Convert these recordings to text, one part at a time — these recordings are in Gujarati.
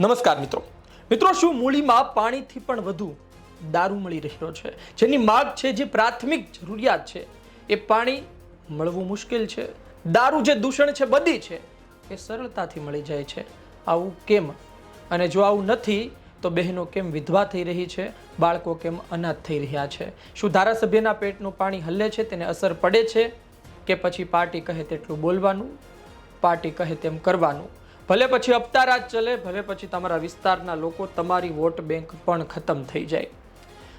નમસ્કાર મિત્રો. મિત્રો, શું મૂળીમાં પાણીથી પણ વધુ દારૂ મળી રહ્યો છે? જેની માગ છે, જે પ્રાથમિક જરૂરિયાત છે, એ પાણી મળવું મુશ્કેલ છે. દારૂ જે દૂષણ છે, બધી છે, એ સરળતાથી મળી જાય છે. આવું કેમ? અને જો આવું નથી, તો બહેનો કેમ વિધવા થઈ રહી છે? બાળકો કેમ અનાથ થઈ રહ્યા છે? શું ધારાસભ્યના પેટનું પાણી હલ્લે છે? તેને અસર પડે છે? કે પછી પાર્ટી કહે તેટલું બોલવાનું? પાર્ટી કહે તેમ કરવાનું? ભલે પછી અપતારાજ ચલે, ભલે પછી તમારા વિસ્તારના લોકો તમારી વોટ બેંક પણ ખતમ થઈ જાય.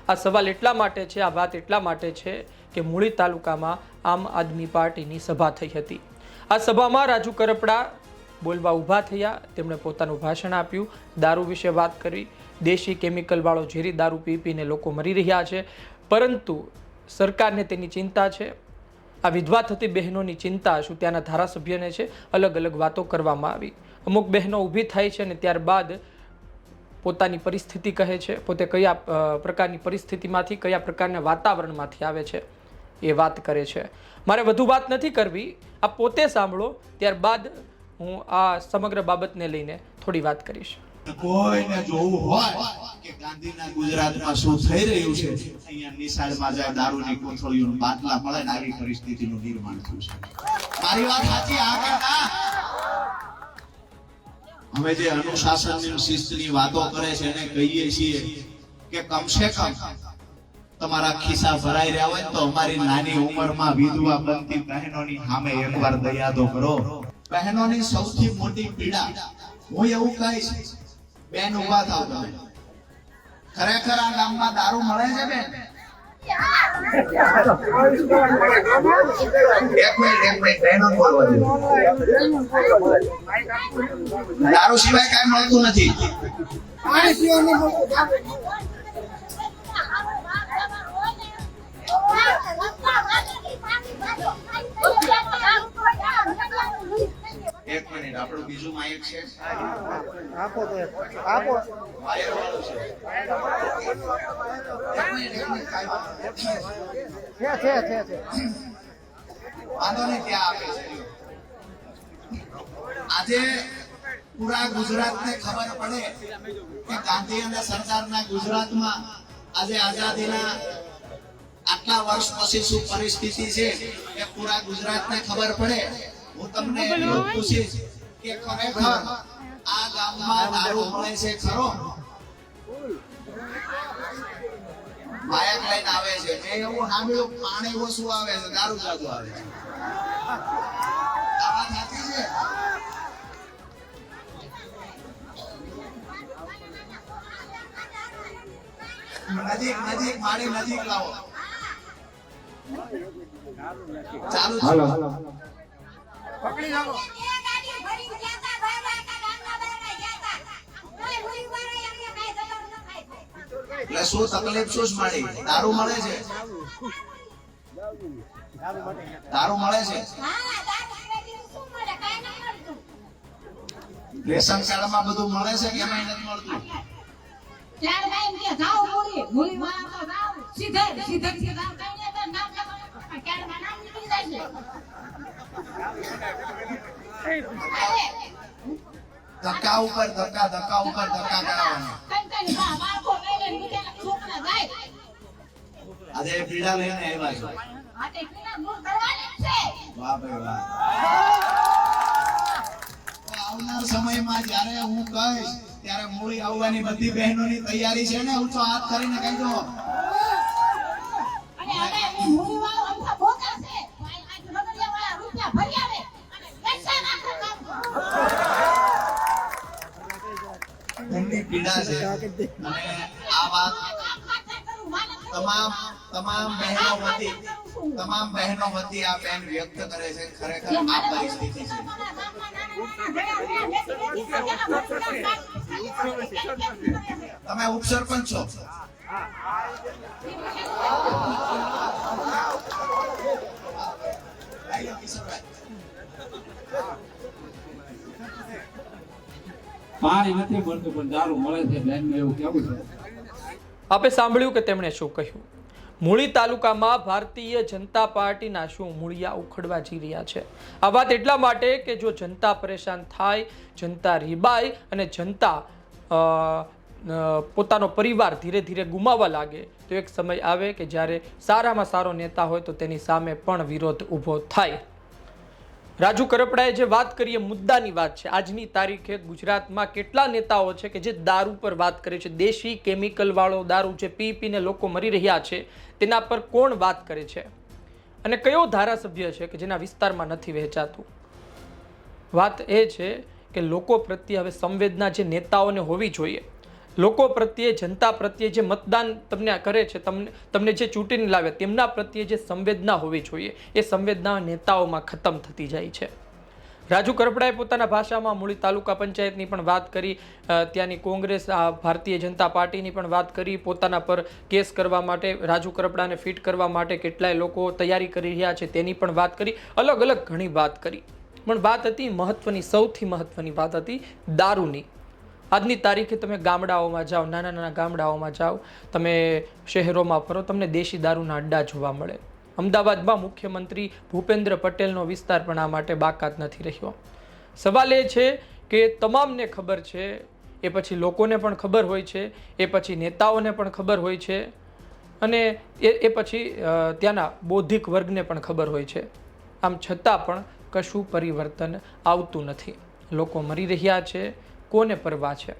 આ સવાલ એટલા માટે છે, આ વાત એટલા માટે છે કે મૂળી તાલુકામાં આમ આદમી પાર્ટીની સભા થઈ હતી. આ સભામાં રાજુ કરપડા બોલવા ઊભા થયા, તેમણે પોતાનું ભાષણ આપ્યું, દારૂ વિશે વાત કરી. દેશી કેમિકલવાળો ઝેરી દારૂ પી પીને લોકો મરી રહ્યા છે. પરંતુ સરકારને તેની ચિંતા છે. આ વિધવા થતી બહેનોની ચિંતા શું ત્યાંના ધારાસભ્યને છે અલગ અલગ વાતો કરવામાં આવી. અમુક બહેનો ઊભી થાય છે અને ત્યારબાદ પોતાની પરિસ્થિતિ કહે છે. પોતે કયા પ્રકારની પરિસ્થિતિમાંથી, કયા પ્રકારના વાતાવરણમાંથી આવે છે એ વાત કરે છે. મારે વધુ વાત નથી કરવી. આ પોતે સાંભળો. ત્યારબાદ હું આ સમગ્ર બાબતને લઈને થોડી વાત કરીશ. કોઈને જોવું હોય કે ગાંધીના ગુજરાતમાં શું થઈ રહ્યું છે, અહીંયા નિશાળમાં જાય, દારૂની કોથળીઓનું બાટલા મળે ને આવી પરિસ્થિતિનું નિર્માણ થયું છે. મારી વાત સાચી અમે જે અનુશાસનની શિસ્તની વાતો કરે છે, એને કહીએ છીએ કે કમસે કમ તમારા ખિસ્સા ભરાઈ રહ્યા હોય તો અમારી નાની ઉંમરમાં વિધવા બનતી બહેનોની સામે એકવાર દયા તો કરો. બહેનોની સૌથી મોટી પીડા, હું એવું કહીશ બેન ઊભા થાવ તમે. ખરેખર આ ગામમાં દારૂ મળે છે, બેન? દારૂ સિવાય કઈ મળતું નથી. એક મિનિટ આપણું બીજું માયક છે? આપો તો આપો. વાયર વાળું છે વાંધો નહીં. છે છે છે છે. વાંધો નહીં ત્યાં આપે છે. આજે પૂરા ગુજરાતને ખબર પડે કે ગાંધી અને સરકારના ગુજરાતમાં આજે આઝાદીના આટલા વર્ષ પછી શું પરિસ્થિતિ છે એ પૂરા ગુજરાતને ખબર પડે. હું તમને પૂછી પૂછીશ કે ખરેખર આ ગામમાં દારૂ મળે છે ખરો? માયક લઈને આવે છે મેં એવું સાંભળ્યું પાણી ઓછું આવે છે દારૂ જાદુ આવે છે. આ સાચી છે? નજીક નજીક મારી નજીક લાવો. ચાલુ છે. પકડી રાખો એટલે શું તકલીફ શું જ મળી દારૂ મળે છે? દારૂ મળે છે? રેશન કાર્ડમાં બધું મળે છે કે એમાં નથી મળતું? ધક્કા ઉપર, ધક્કા ધક્કા ઉપર, ધક્કા કરાવવાના આજે પીડા લઈને આવ્યા છો. તો આવનાર સમયમાં જ્યારે હું કહીશ, ત્યારે મૂળી આવવાની બધી બહેનોની તૈયારી છે ને? ઊંચો હાથ કરીને કહી દો આ વાત તમામ તમામ બહેનો તમામ બહેનો વતી આ બેન વ્યક્ત કરે છે, ખરેખર આ પરિસ્થિતિ છે. તમે ઉપસરપંચ છો. પાણી નથી મળતું, પણ દારૂ મળે છે બેન એવું કેવું છે. આપે સાંભળ્યું કે તેમણે શું કહ્યું? મૂળી તાલુકામાં ભારતીય જનતા પાર્ટીના શું મૂળિયા ઉખડવા જઈ રહ્યા છે? આ વાત એટલા માટે કે જો જનતા પરેશાન થાય, જનતા રીબાય અને જનતા પોતાનો પરિવાર ધીરે ધીરે ગુમાવવા લાગે, તો એક સમય આવે કે જ્યારે સારામાં સારો નેતા હોય તો તેની સામે પણ વિરોધ ઊભો થાય. રાજુ કરપડાએ જે વાત કરી એ મુદ્દાની વાત છે. આજની તારીખે ગુજરાતમાં કેટલા નેતાઓ છે કે જે દારૂ પર વાત કરે છે? દેશી કેમિકલવાળો દારૂ જે પી પીને લોકો મરી રહ્યા છે, તેના પર કોણ વાત કરે છે? અને કયો ધારાસભ્ય છે કે જેના વિસ્તારમાં નથી વહેંચાતું? વાત એ છે કે લોકો પ્રત્યે હવે સંવેદના જે નેતાઓને હોવી જોઈએ લોકો પ્રત્યે, જનતા પ્રત્યે જે મતદાન તમને કરે છે, તમને તમને જે ચૂંટીને લાવે, તેમના પ્રત્યે જે સંવેદના હોવી જોઈએ, એ સંવેદના નેતાઓમાં ખતમ થતી જાય છે. રાજુ કરપડાએ પોતાના ભાષામાં મૂળી તાલુકા પંચાયતની પણ વાત કરી ત્યાંની કોંગ્રેસ, આ, ભારતીય જનતા પાર્ટીની પણ વાત કરી, પોતાના પર કેસ કરવા માટે, રાજુ કરપડાને ફિટ કરવા માટે કેટલાય લોકો તૈયારી કરી રહ્યા છે, તેની પણ વાત કરી અલગ અલગ ઘણી વાત કરી. પણ વાત હતી મહત્વની, સૌથી મહત્વની વાત હતી દારૂની. આજની તારીખે તમે ગામડાઓમાં જાઓ, નાના નાના ગામડાઓમાં જાઓ, તમે શહેરોમાં ફરો, તમને દેશી દારૂના અડ્ડા જોવા મળે. અમદાવાદમાં મુખ્યમંત્રી ભૂપેન્દ્ર પટેલનો વિસ્તાર પણ આ માટે બાકાત નથી રહ્યો. સવાલ એ છે કે તમામને ખબર છે, એ પછી લોકોને પણ ખબર હોય છે, એ પછી નેતાઓને પણ ખબર હોય છે, અને એ એ પછી ત્યાંના બૌદ્ધિક વર્ગને પણ ખબર હોય છે. આમ છતાં પણ કશું પરિવર્તન આવતું નથી. લોકો મરી રહ્યા છે કોને પરવા છે?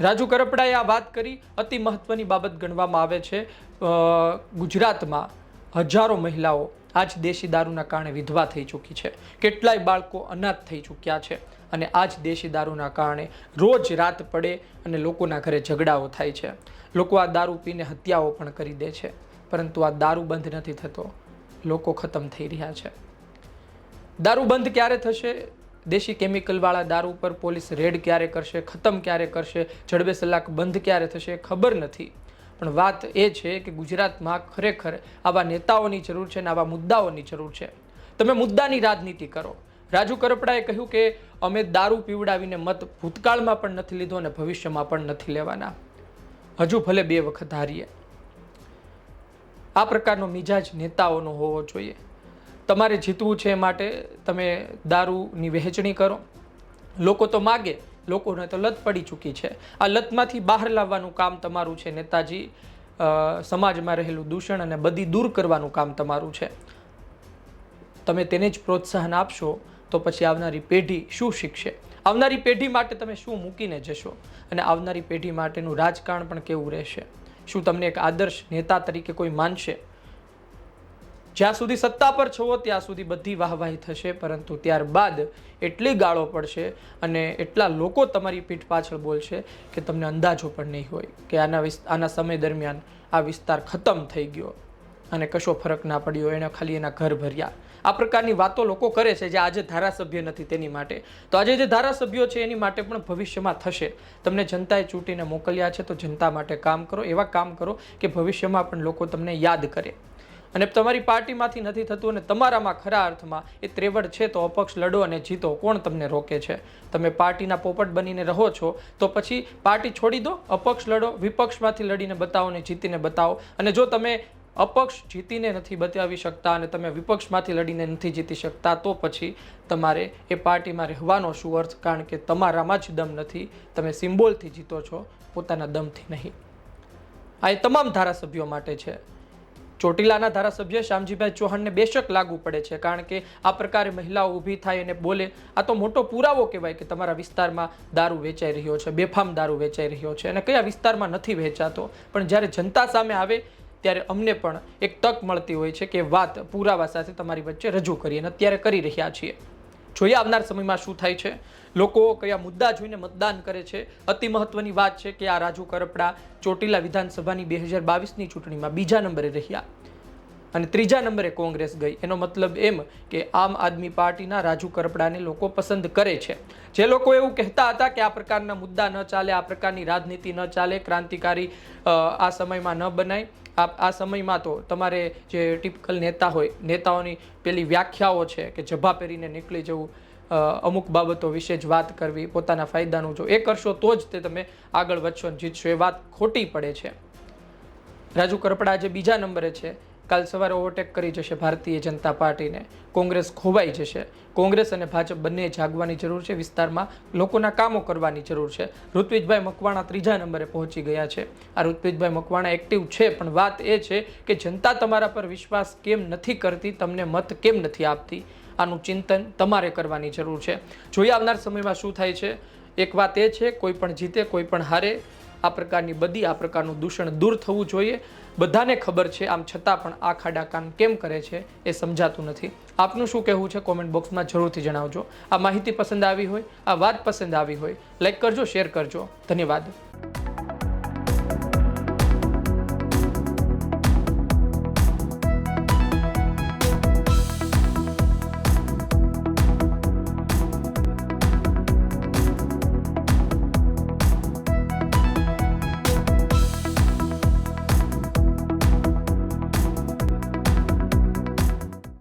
રાજુ કરપડાએ આ વાત કરી. અતિ મહત્વની બાબત ગણવામાં આવે છે. ગુજરાતમાં હજારો મહિલાઓ આજ દેશી દારૂના કારણે વિધવા થઈ ચૂકી છે. કેટલાય બાળકો અનાથ થઈ ચૂક્યા છે અને આજ દેશી દારૂના કારણે રોજ રાત પડે અને લોકોના ઘરે ઝઘડાઓ થાય છે. લોકો આ દારૂ પીને હત્યાઓ પણ કરી દે છે. પરંતુ આ દારૂ બંધ નથી થતો. લોકો ખતમ થઈ રહ્યા છે. દારૂ બંધ ક્યારે થશે? દેશી કેમિકલવાળા દારૂ પર પોલીસ રેડ ક્યારે કરશે, ખતમ ક્યારે કરશે, જડબે સલાક બંધ ક્યારે થશે ખબર નથી. પણ વાત એ છે કે ગુજરાતમાં ખરેખર આવા નેતાઓની જરૂર છે અને આવા મુદ્દાઓની જરૂર છે. તમે મુદ્દાની રાજનીતિ કરો. રાજુ કરપડાએ કહ્યું કે અમે દારૂ પીવડાવીને મત ભૂતકાળમાં પણ નથી લીધો અને ભવિષ્યમાં પણ નથી લેવાના. હજુ ભલે બે વખત હારીએ. આ પ્રકારનો મિજાજ નેતાઓનો હોવો જોઈએ. તમારે જીતવું છે માટે તમે દારૂની વહેંચણી કરો. લોકો તો માગે, લોકોને તો લત પડી ચૂકી છે. આ લતમાંથી બહાર લાવવાનું કામ તમારું છે નેતાજી. સમાજમાં રહેલું દૂષણ અને બધી દૂર કરવાનું કામ તમારું છે. તમે તેને જ પ્રોત્સાહન આપશો તો પછી આવનારી પેઢી શું શીખશે? આવનારી પેઢી માટે તમે શું મૂકીને જશો? અને આવનારી પેઢી માટેનું રાજકારણ પણ કેવું રહેશે? શું તમને એક આદર્શ નેતા તરીકે કોઈ માનશે? જ્યાં સુધી સત્તા પર છો, ત્યાં સુધી બધી વાહવાહી થશે, પરંતુ ત્યારબાદ એટલી ગાળો પડશે અને એટલા લોકો તમારી પીઠ પાછળ બોલશે કે તમને અંદાજો પણ નહીં હોય કે આના વિસ્ત આના સમય દરમિયાન આ વિસ્તાર ખતમ થઈ ગયો અને કશો ફરક ના પડ્યો, એણે ખાલી એના ઘર ભર્યા. આ પ્રકારની વાતો લોકો કરે છે જે આજે ધારાસભ્ય નથી તેની માટે. તો આજે જે ધારાસભ્યો છે એની માટે પણ ભવિષ્યમાં થશે. તમને જનતાએ ચૂંટીને મોકલ્યા છે, તો જનતા માટે કામ કરો, એવા કામ કરો કે ભવિષ્યમાં પણ લોકો તમને યાદ કરે. અને તમારી પાર્ટીમાંથી નથી થતું અને તમારામાં ખરા અર્થમાં એ ત્રેવડ છે તો અપક્ષ લડો અને જીતો. કોણ તમને રોકે છે? તમે પાર્ટીના પોપટ બનીને રહો છો તો પછી પાર્ટી છોડી દો, અપક્ષ લડો, વિપક્ષમાંથી લડીને બતાવો અને જીતીને બતાવો. અને જો તમે અપક્ષ જીતીને નથી બતાવી શકતા અને તમે વિપક્ષમાંથી લડીને નથી જીતી શકતા, તો પછી તમારે એ પાર્ટીમાં રહેવાનો શું અર્થ? કારણ કે તમારામાં જ દમ નથી. તમે સિમ્બોલથી જીતો છો, પોતાના દમથી નહીં. આ એ તમામ ધારાસભ્યો માટે છે. ચોટીલાના ધારાસભ્ય શ્યામજીભાઈ ચૌહાણને બેશક લાગુ પડે છે, કારણ કે આ પ્રકારે મહિલાઓ ઊભી થાય અને બોલે. આ તો મોટો પુરાવો કહેવાય કે તમારા વિસ્તારમાં દારૂ વેચાઈ રહ્યો છે, બેફામ દારૂ વેચાઈ રહ્યો છે અને કયા વિસ્તારમાં નથી વેચાતો. પણ જ્યારે જનતા સામે આવે, ત્યારે અમને પણ એક તક મળતી હોય છે કે વાત પુરાવા સાથે તમારી વચ્ચે રજૂ કરીએ અને અત્યારે કરી રહ્યા છીએ. જોઈએ આવનાર સમયમાં શું થાય છે. લોકો કયા મુદ્દા જોઈને મતદાન કરે છે. અતિ મહત્વની વાત છે કે આ રાજુ કરપડા ચોટીલા વિધાનસભાની બે હજાર બાવીસની ચૂંટણીમાં બીજા નંબરે રહ્યા. અને ત્રીજા નંબરે કોંગ્રેસ ગઈ. એનો મતલબ એમ કે આમ આદમી પાર્ટીના રાજુ કરપડાને લોકો પસંદ કરે છે. જે લોકો એવું કહેતા હતા કે આ પ્રકારના મુદ્દા ન ચાલે, આ પ્રકારની રાજનીતિ ન ચાલે, ક્રાંતિકારી આ સમયમાં ન બનાય. આ આ સમયમાં તો તમારે જે ટિપિકલ નેતા હોય, નેતાઓની પેલી વ્યાખ્યાઓ છે કે જભા પહેરીને નીકળી જવું અમુક બાબતો વિશે જ વાત કરવી, પોતાના ફાયદાનું જો એ કરશો તો જ તે તમે આગળ વધશો જીતશો એ વાત ખોટી પડે છે. રાજુ કરપડા જે બીજા નંબરે છે કાલ સવારે ઓવરટેક કરી જશે ભારતીય જનતા પાર્ટીને. કોંગ્રેસ ખોવાઈ જશે. કોંગ્રેસ અને ભાજપ બંને જાગવાની જરૂર છે. વિસ્તારમાં લોકોના કામો કરવાની જરૂર છે. ઋત્વિજભાઈ મકવાણા ત્રીજા નંબરે પહોંચી ગયા છે. આ ઋત્વિજભાઈ મકવાણા એક્ટિવ છે, પણ વાત એ છે કે જનતા તમારા પર વિશ્વાસ કેમ નથી કરતી? તમને મત કેમ નથી આપતી? આનું ચિંતન તમારે કરવાની જરૂર છે. જોઈએ આવનાર સમયમાં શું થાય છે? એક વાત એ છે, કોઈ પણ જીતે, કોઈ પણ હારે આ પ્રકારની બધી, આ પ્રકારનું દૂષણ દૂર થવું જોઈએ. બધાને ખબર છે, આમ છતાં પણ આ ખાડા કામ કેમ કરે છે એ સમજાતું નથી. આપનું શું કહેવું છે? કોમેન્ટ બોક્સમાં જરૂરથી જણાવજો. આ માહિતી પસંદ આવી હોય, આ વાત પસંદ આવી હોય, લાઈક કરજો, શેર કરજો. ધન્યવાદ.